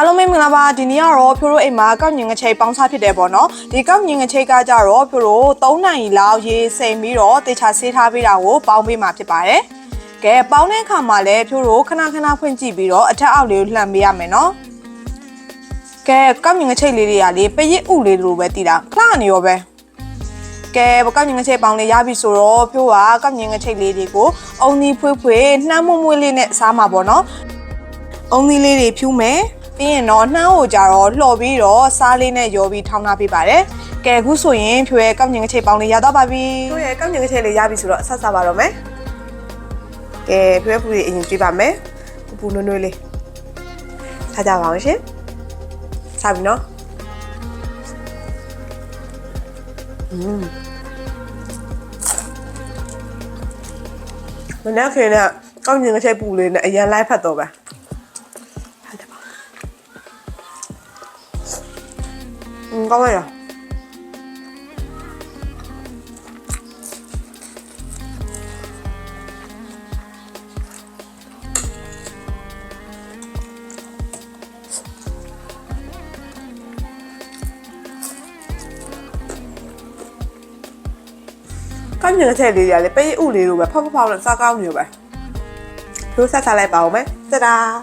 အားလုံးပဲမင်္ဂလာပါဒီနေ့ကတော့ဖြိုးတို့အိမ်မှာကောက်ညင်ငချိတ်ပေါင်းစားဖြစ်တယ်ပေါ့နော်ဒီကောက်ညင်ငချိတ်ကကြတော့ဖြိုးတို့3နိုင်လောက်ရေးစိမ်ပြီးတော့တေချာဆေးထားပေးတာကိုပေါင်းပေးမှာဖြစ်ပါတယ်ကဲပေါင်းတဲ့အခါမှာလည်းဖြိုးတို့ခဏခဏဖွင့်ကြည့်ပြီးတော့အထက်အောက်လေးကိုလှန်ပေးရမယ်နော်ကဲကောက်ညင်ငချိတ်လေးတွေကလေပရစ်ဥလေးလိုပဲတည်တာခဏနေရောပဲကဲကောက်ညင်ငချိတ်ပေါင်းလေးရပြီဆိုတော့ဖြိုးကကောက်ညင်ငချိတ်လေးတွေကိုအုံဒီဖွေးဖွေးနှမ်းမွမွေးလေးနဲ့စားမှာပေါ့နော်အုံသီးလေးတွေဖြူးမယ် ပြီးရင်တော့နှမ်းကိုကြတော့လှော်ပြီးတော့စားလေးနဲ့ရောပြီးထောင်းထားပေးပါတယ်ကဲအခုဆိုရင်ဖြူရဲ့ကောက်ညင်ကချိတ်ပေါင်းလေးရတော့ပါပြီဖြူရဲ့ကောက်ညင်ကချိတ်လေးရပြီဆိုတော့အဆက်စားပါတော့မယ်ကဲဖြူရဲ့ဖူလေးအရင်ကြည့်ပါမယ်ပူပူနွေ့နွေ့လေးထားကြပါအောင်ရှင်စားပြီနော်อืมမနေ့ကလည်းကောက်ညင်ကချိတ်ပူလေးနဲ့အရင်လိုက်ဖတ်တော့ပဲ 까봐요. Các nhìn cái thẻ để bây ủ lì rồi mà, phong phong sao cao nhiều vậy? Thứ sao lại bảo mấy, ta-da!